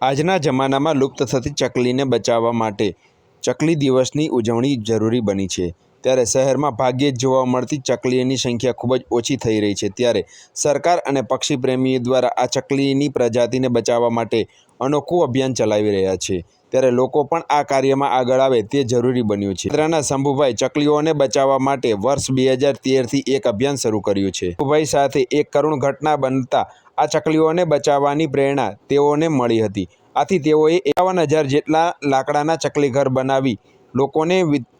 આજના જમાનામાં લુપ્ત થતી ચકલીને બચાવવા માટે ચકલી દિવસની ઉજવણી જરૂરી બની છે. ત્યારે શહેરમાં ભાગ્યે જ જોવા મળતી ચકલીની સંખ્યા ખૂબ જ ઓછી થઈ રહી છે. ત્યારે સરકાર અને પક્ષી પ્રેમીઓ દ્વારા આ ચકલીની પ્રજાતિને બચાવવા માટે અનોખું અભિયાન ચલાવી રહ્યા છે. ત્યારે લોકો પણ આ કાર્યમાં આગળ આવે તે જરૂરી બન્યું છે. પાદરાના શંભુભાઈ ચકલીઓને બચાવવા માટે વર્ષ બે હજાર તેરથી એક અભિયાન શરૂ કર્યું છે. શંભુભાઈ સાથે એક કરુણ ઘટના બનતા આ ચકલીઓને બચાવવાની પ્રેરણા તેઓને મળી હતી. આથી તેઓએ એકાવન હજાર જેટલા લાકડાના ચકલી ઘર બનાવી લોકોને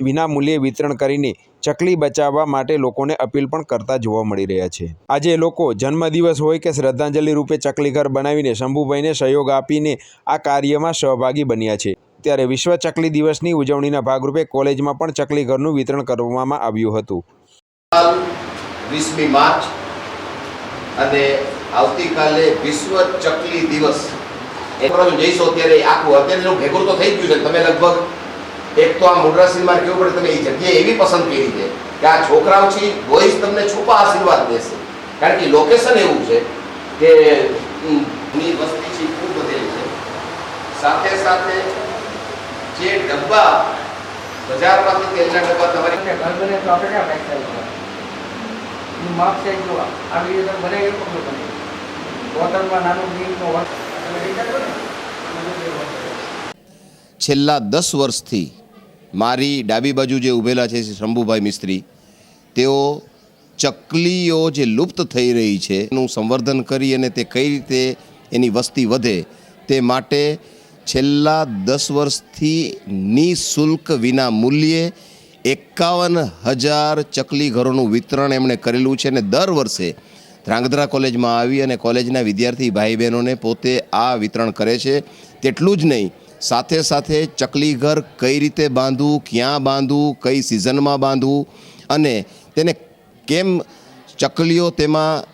વિનામૂલ્યે વિતરણ કરીને ચકલી બચાવવા માટે લોકોને અપીલ પણ કરતા જોવા મળી રહ્યા છે. આજે લોકો જન્મદિવસ હોય કે શ્રદ્ધાંજલિ રૂપે ચકલી ઘર બનાવીને શંભુભાઈને સહયોગ આપીને આ કાર્યમાં સહભાગી બન્યા છે. ત્યારે વિશ્વ ચકલી દિવસની ઉજવણીના ભાગરૂપે કોલેજમાં પણ ચકલી ઘરનું વિતરણ કરવામાં આવ્યું હતું. વીસમી માર્ચ અને આવતીકાલે વિશ્વ ચકલી દિવસ. જઈશો ત્યારે આખું અત્યારે ભેગું તો થઈ ગયું છે. તમે લગભગ એક તો આ મુદ્રાસીનમાં કેવું પડે તમે એ જગ્યાએ એવી પસંદ કરી છે કે આ છોકરાઓ છે બોયઝ તમને છુપા આશીર્વાદ દેશે કારણ કે લોકેશન એવું છે કે ઉમ, ની વસ્તી છે એ ખૂબ વધેલી છે. સાથે સાથે જે ડબ્બા બજારમાંથી તેલના ડબ્બા તમારી ઘર બને તો આપણે ક્યાં પૈસા લીધા એનું માપ છે જો આવી રીતે બને એ પગલું બને બોટલમાં નાનું બીજનો વર્ક તમે લઈ શકો ને. છેલ્લા દસ વર્ષથી મારી ડાબી બાજુ જે ઊભેલા છે શ્રી શંભુભાઈ મિસ્ત્રી, તેઓ ચકલીઓ જે લુપ્ત થઈ રહી છે, એનું સંવર્ધન કરી અને તે કઈ રીતે એની વસ્તી વધે તે માટે છેલ્લા દસ વર્ષથી નિઃશુલ્ક વિના મૂલ્યે એકાવન હજાર ચકલી ઘરોનું વિતરણ એમણે કરેલું છે અને દર વર્ષે ધ્રાંગધ્રા કોલેજમાં આવી અને કોલેજના વિદ્યાર્થી ભાઈ બહેનોને પોતે આ વિતરણ કરે છે. તેટલું જ નહીં સાથે સાથે ચકલી ઘર કઈ રીતે બાંધવું, ક્યાં બાંધવું, કઈ સિઝનમાં બાંધવું અને તેને કેમ ચકલીઓ તેમાં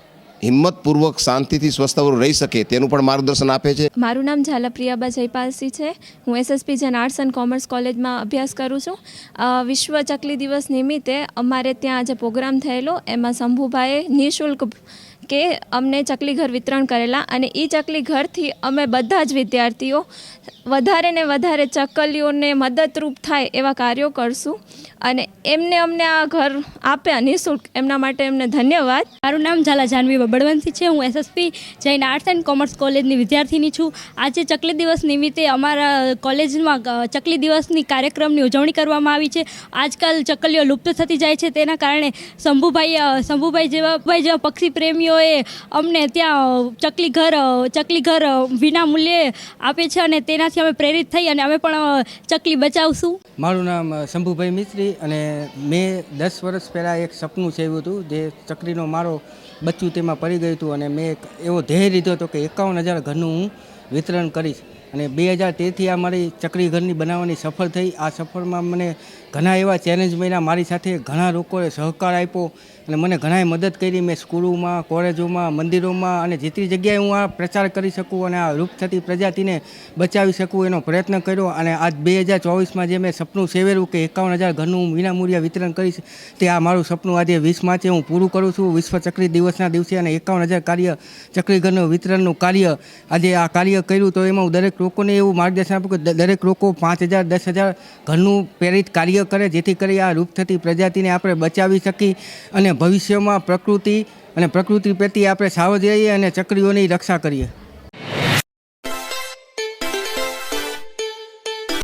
હિંમતપૂર્વક શાંતિથી સ્વસ્થવર રહી શકે તેનું પણ માર્ગદર્શન આપે છે. મારું નામ ઝાલા પ્રિયાબા જયપાલસિંહ છે. હું SSP Jain arts and commerce કોલેજમાં અભ્યાસ કરું છું. વિશ્વ ચકલી દિવસ નિમિત્તે અમારે ત્યાં આજે પ્રોગ્રામ થયેલો. એમાં શંભુભાઈએ નિઃશુલ્ક કે અમને ચકલી ઘર વિતરણ કરેલા અને એ ચકલી ઘરથી અમે બધા જ વિદ્યાર્થીઓ વધારે ને વધારે ચકલીઓને મદદરૂપ થાય એવા કાર્યો કરશું. અને એમને અમને આ ઘર આપ્યા નિઃશુલ્ક. એમના માટે એમને ધન્યવાદ. મારું નામ ઝાલા જાનવી બબડવંતી છે. હું SSP Jain arts and commerce કોલેજની વિદ્યાર્થીની છું. આજે ચકલી દિવસ નિમિત્તે અમારા કોલેજમાં ચકલી દિવસની કાર્યક્રમની ઉજવણી કરવામાં આવી છે. આજકાલ ચકલીઓ લુપ્ત થતી જાય છે. તેના કારણે શંભુભાઈ શંભુભાઈ જેવા ભાઈ જેવા પક્ષી પ્રેમીઓએ અમને ત્યાં ચકલી ઘર ચકલી ઘર વિના મૂલ્યે આપે છે અને તેનાથી અમે પ્રેરિત થઈ અને અમે પણ ચકલી બચાવશું. મારું નામ શંભુભાઈ મિસ્ત્રી અને મેં દસ વર્ષ પહેલાં એક સપનું સેવ્યું હતું જે ચકલીનો મારો બચ્ચું તેમાં પડી ગયું હતું અને મેં એક એવો ધ્યેય લીધો હતો કે એકાવન હજાર ઘરનું હું વિતરણ કરીશ. અને બે હજાર તેરથી આ મારી ચકરી ઘરની બનાવવાની સફળ થઈ. આ સફળમાં મને ઘણા એવા ચેલેન્જ મળ્યા. મારી સાથે ઘણા લોકોએ સહકાર આપ્યો અને મને ઘણાએ મદદ કરી. મેં સ્કૂલોમાં, કોલેજોમાં, મંદિરોમાં અને જેટલી જગ્યાએ હું આ પ્રચાર કરી શકું અને આ લુપ્ત થતી પ્રજાતિને બચાવી શકું એનો પ્રયત્ન કર્યો. અને આજ બે હજાર ચોવીસમાં જે મેં સપનું સેવેલું કે એકાવન હજાર ઘરનું હું વિતરણ કરીશ, તે આ મારું સપનું આજે વીસ માર્ચે હું પૂરું કરું છું. વિશ્વ ચક્રી દિવસના દિવસે અને એકાવન હજાર કાર્ય ચક્રી ઘરનું વિતરણનું કાર્ય આજે આ કાર્ય કર્યું તો એમાં હું દરેક લોકોને એવું માર્ગદર્શન આપ્યું કે દરેક લોકો પાંચ હજાર, દસ હજાર ઘરનું પ્રેરિત કાર્ય કરે જેથી કરી આ રૂપ થતી પ્રજાતિને આપણે બચાવી શકી અને ભવિષ્યમાં પ્રકૃતિ અને પ્રકૃતિ પ્રત્યે આપણે સાવધ રહીએ અને ચક્રીઓની રક્ષા કરીએ.